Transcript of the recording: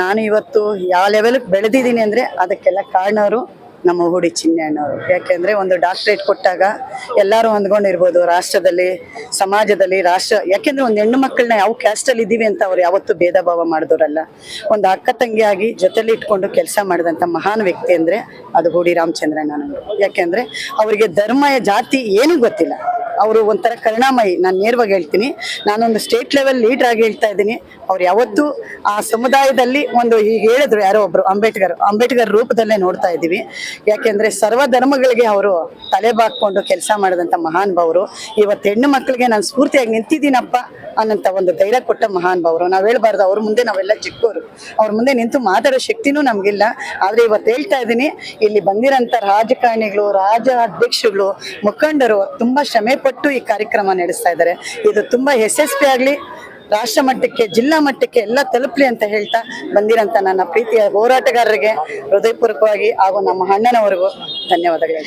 ನಾನು ಇವತ್ತು ಯಾವ ಲೆವೆಲ್ಗೆ ಬೆಳೆದಿದ್ದೀನಿ ಅಂದರೆ ಅದಕ್ಕೆಲ್ಲ ಕಾರಣವರು ನಮ್ಮ ಹುಡಿ ಚಿನ್ನಣ್ಣವರು ಯಾಕೆಂದರೆ ಒಂದು ಡಾಕ್ಟ್ರೇಟ್ ಕೊಟ್ಟಾಗ ಎಲ್ಲರೂ ಹೊಂದ್ಕೊಂಡಿರ್ಬೋದು, ರಾಷ್ಟ್ರದಲ್ಲಿ, ಸಮಾಜದಲ್ಲಿ, ರಾಷ್ಟ್ರ, ಯಾಕೆಂದರೆ ಒಂದು ಹೆಣ್ಣು ಮಕ್ಕಳನ್ನ ಯಾವ ಕ್ಯಾಸ್ಟಲ್ಲಿ ಇದ್ದೀವಿ ಅಂತ ಅವ್ರು ಯಾವತ್ತೂ ಭೇದ ಭಾವ ಮಾಡಿದವರಲ್ಲ ಒಂದು ಅಕ್ಕ ತಂಗಿಯಾಗಿ ಜೊತೆಲಿ ಇಟ್ಕೊಂಡು ಕೆಲಸ ಮಾಡಿದಂಥ ಮಹಾನ್ ವ್ಯಕ್ತಿ ಅಂದರೆ ಅದು ಹುಡಿ ರಾಮಚಂದ್ರಣ್ಣನವರು ಯಾಕೆಂದರೆ ಅವರಿಗೆ ಧರ್ಮ, ಜಾತಿ ಏನೂ ಗೊತ್ತಿಲ್ಲ. ಅವರು ಒಂಥರ ಕರುಣಾಮಯಿ. ನಾನು ನೇರವಾಗಿ ಹೇಳ್ತೀನಿ. ನಾನೊಂದು ಸ್ಟೇಟ್ ಲೆವೆಲ್ ಲೀಡರ್ ಆಗಿ ಹೇಳ್ತಾ ಇದ್ದೀನಿ. ಅವ್ರು ಯಾವತ್ತೂ ಆ ಸಮುದಾಯದಲ್ಲಿ ಒಂದು ಈಗ ಹೇಳಿದ್ರು ಯಾರೋ ಒಬ್ರು, ಅಂಬೇಡ್ಕರ್ ಅಂಬೇಡ್ಕರ್ ರೂಪದಲ್ಲೇ ನೋಡ್ತಾ ಇದ್ದೀವಿ. ಯಾಕೆಂದ್ರೆ ಸರ್ವ ಧರ್ಮಗಳಿಗೆ ಅವರು ತಲೆ ಬಾಕೊಂಡು ಕೆಲಸ ಮಾಡಿದಂಥ ಮಹಾನ್ ಭಾವರು ಇವತ್ತು ಹೆಣ್ಣು ಮಕ್ಕಳಿಗೆ ನಾನು ಸ್ಫೂರ್ತಿಯಾಗಿ ನಿಂತಿದ್ದೀನಪ್ಪ ಅನ್ನಂತ ಒಂದು ಧೈರ್ಯ ಕೊಟ್ಟ ಮಹಾನ್ ಭಾವರು ನಾವು ಹೇಳ್ಬಾರ್ದು, ಅವ್ರ ಮುಂದೆ ನಾವೆಲ್ಲ ಚಿಕ್ಕವರು ಅವ್ರ ಮುಂದೆ ನಿಂತು ಮಾತಾಡೋ ಶಕ್ತಿನೂ ನಮಗಿಲ್ಲ. ಆದರೆ ಇವತ್ತು ಹೇಳ್ತಾ ಇದ್ದೀನಿ, ಇಲ್ಲಿ ಬಂದಿರೋಂಥ ರಾಜಕಾರಣಿಗಳು ರಾಜ ಅಧ್ಯಕ್ಷಗಳು ಮುಖಂಡರು ತುಂಬಾ ಶ್ರಮೆ ಪಟ್ಟು ಈ ಕಾರ್ಯಕ್ರಮ ನಡೆಸ್ತಾ ಇದ್ದಾರೆ. ಇದು ತುಂಬಾ ಯಶಸ್ವಿ ಆಗ್ಲಿ. ರಾಷ್ಟ್ರ ಮಟ್ಟಕ್ಕೆ, ಜಿಲ್ಲಾ ಮಟ್ಟಕ್ಕೆ ಎಲ್ಲ ತಲುಪಲಿ ಅಂತ ಹೇಳ್ತಾ ಬಂದಿರಂತ ನನ್ನ ಪ್ರೀತಿಯ ಹೋರಾಟಗಾರರಿಗೆ ಹೃದಯಪೂರ್ವಕವಾಗಿ ಹಾಗೂ ನಮ್ಮ ಅಣ್ಣನವರೆಗೂ ಧನ್ಯವಾದಗಳು.